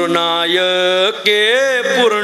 सद्गुरुनायके पूर्ण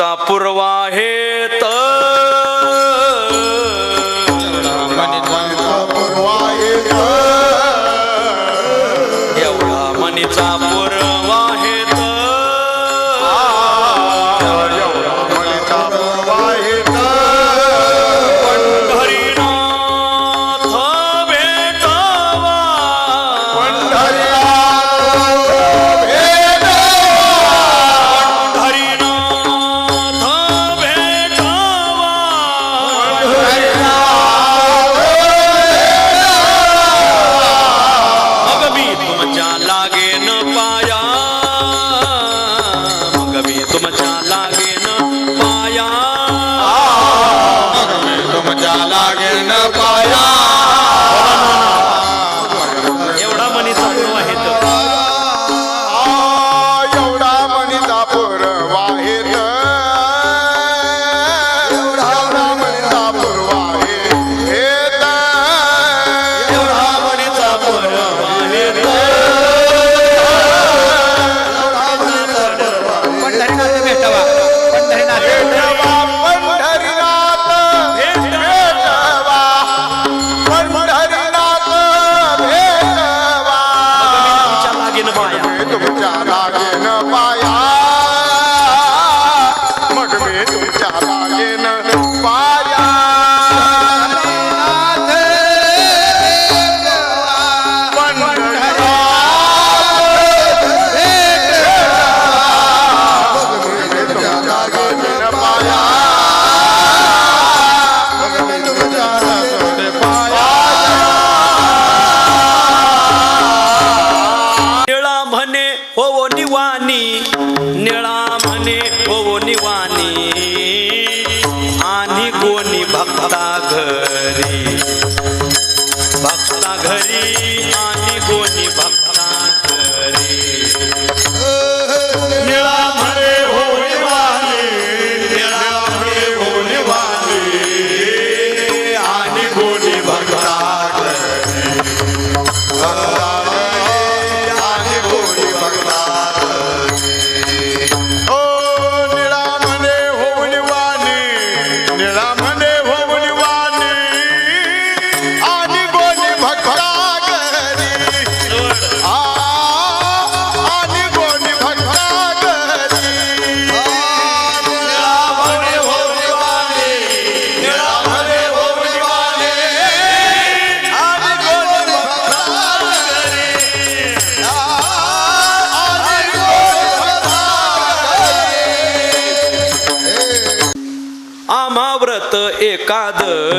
पूर्वा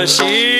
sim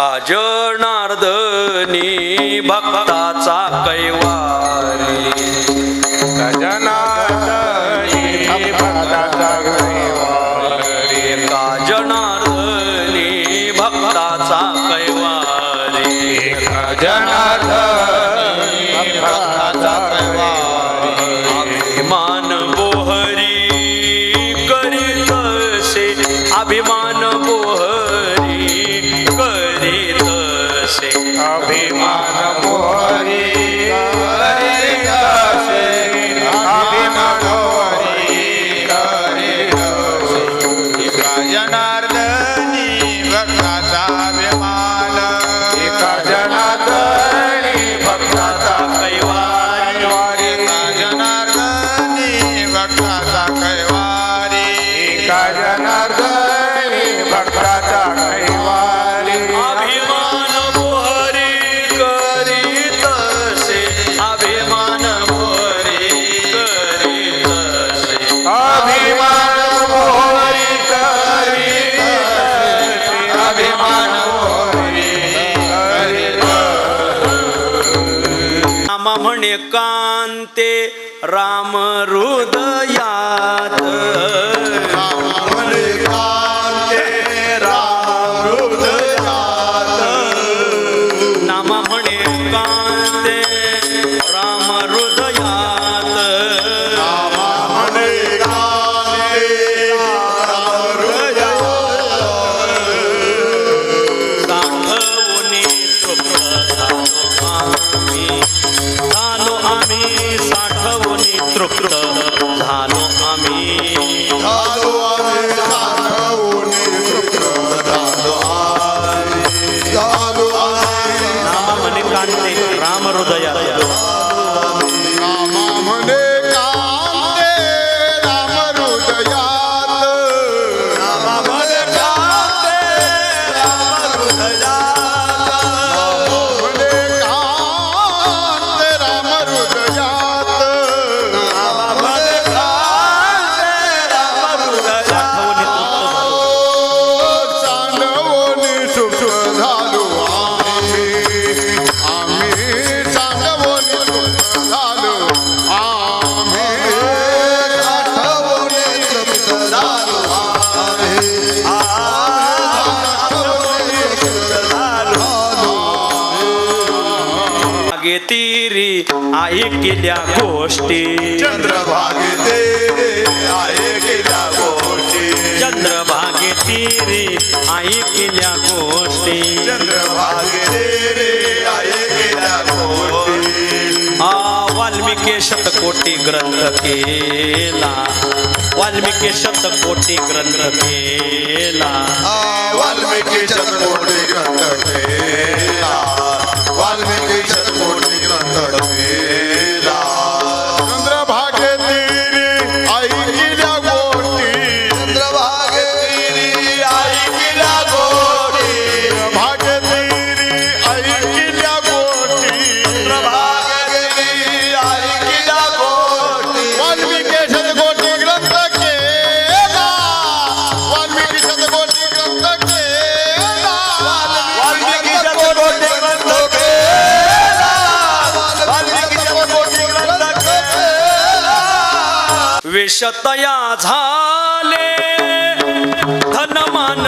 Ah, Joe आए गोष्टी. चंद्रभागे तेरे आए गेल्या गोष्टी. चंद्रभागे तेरे आए गेल्या गोष्टी. चंद्रभागे तेरे आए गेल्या गोष्टी. आ वाल्मिकी शतकोटी ग्रंथ केला. वाल्मीकि शतकोटी ग्रंथ केला. वाल्मीकि शतकोटी ग्रंथ केला. वाल्मीकि शतकोटी ग्रंथ केला. शतया झाले. धनमान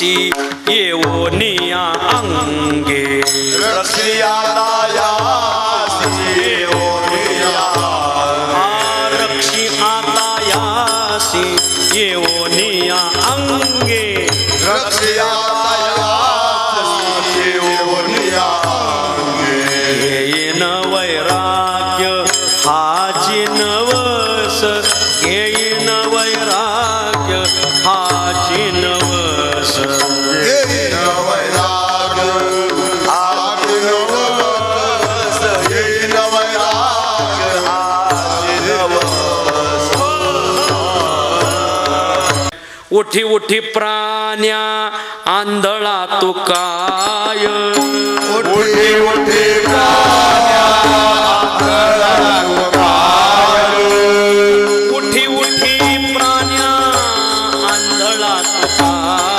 માસી એવો નિયા અંગે રસિયા દાયાસી એવો उठी उठी प्राण्या आंधळा तो काय? उठी उठी उठी उठी प्राण्या आंधळा तो काय?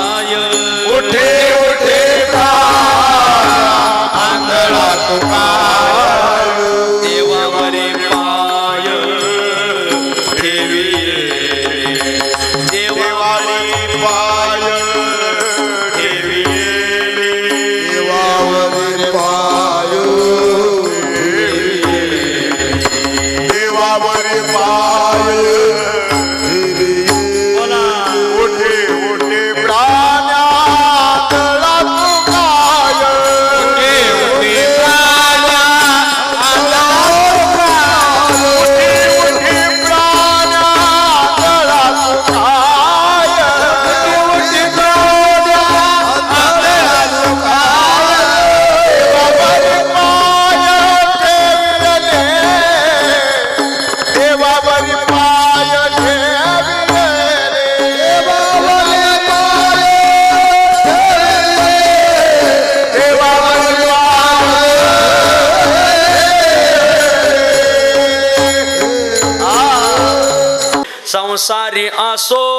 আসো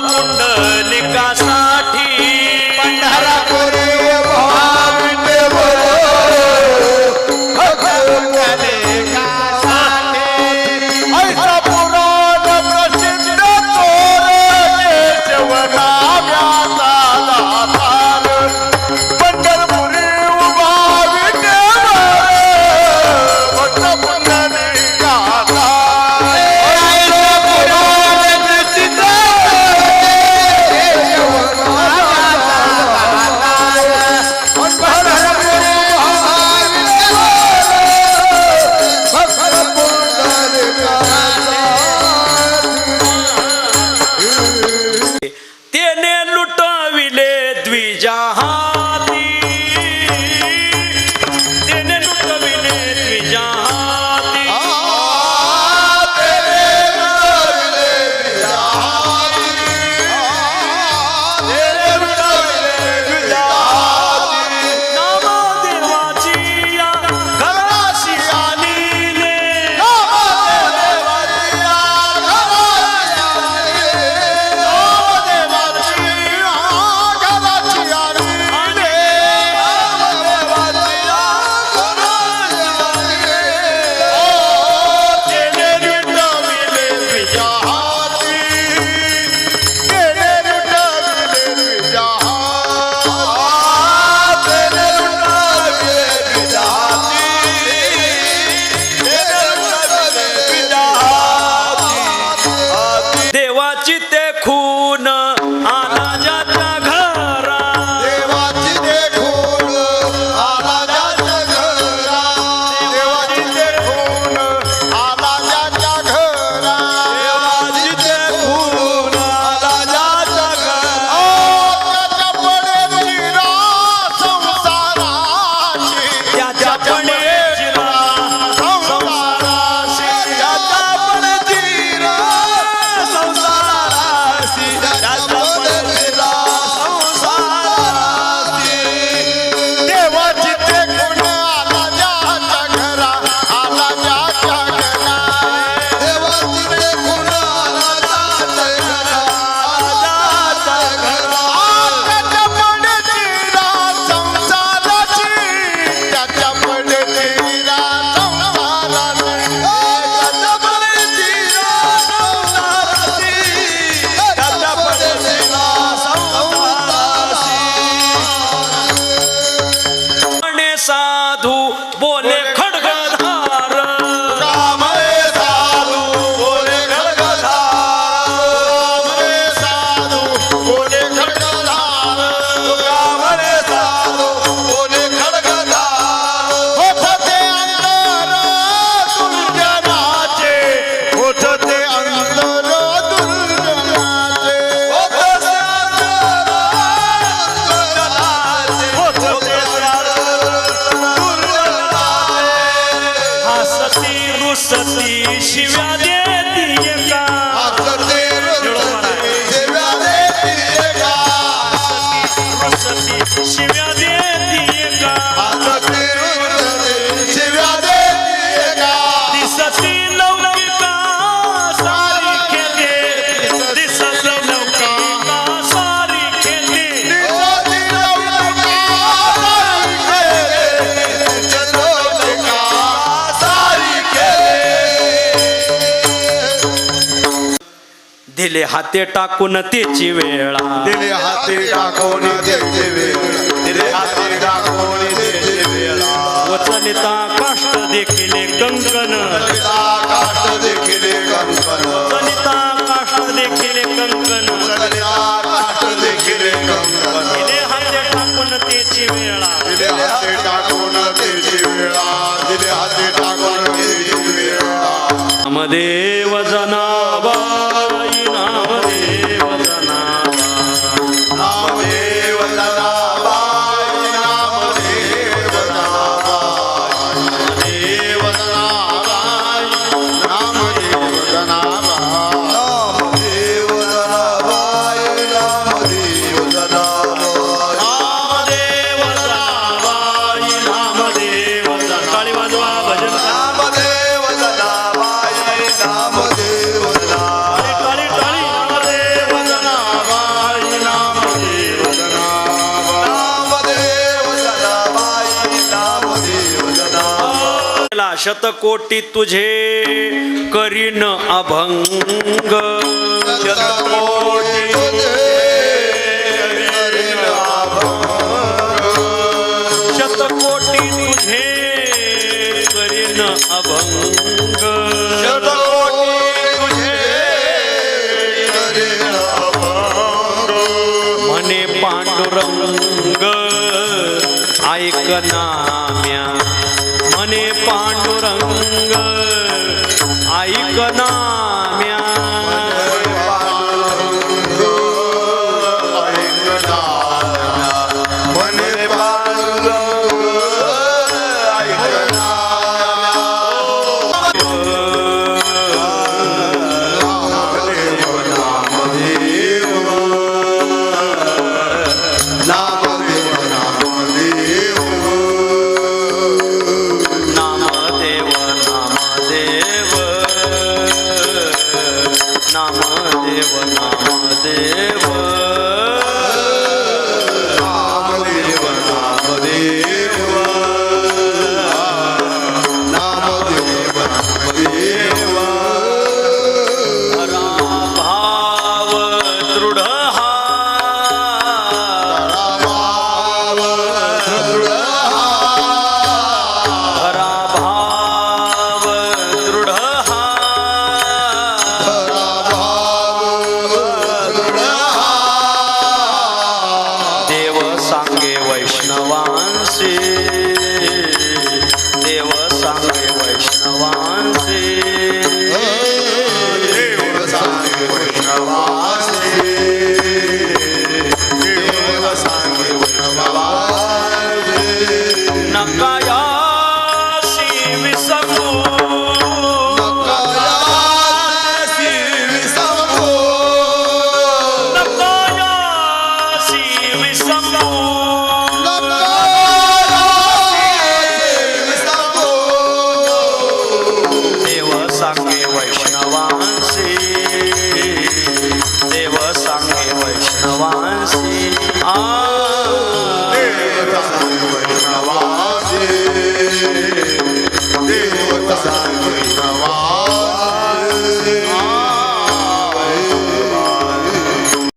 पुंडलिकासा दिले हाते टाकून त्याची वेळा. दिले हाती टाकून देते वेळ. दिले हाती टाकून देते वेळा. वचनिता काष्ट देखील कंकण काष्ट देखील कंकण वचनिता काष्ट देखील कंकण काष्ट देखील कंकण दिले हाते टाकून त्याची वेळा. दिले हाती टाकून देते वेळा. दिले हाती टाकून देते वेळा. नामदेव शतकोटी तुझे करीन अभंग. शतकोटी ऐक नाम्या. मने पांडुरंग ऐक नाम्या.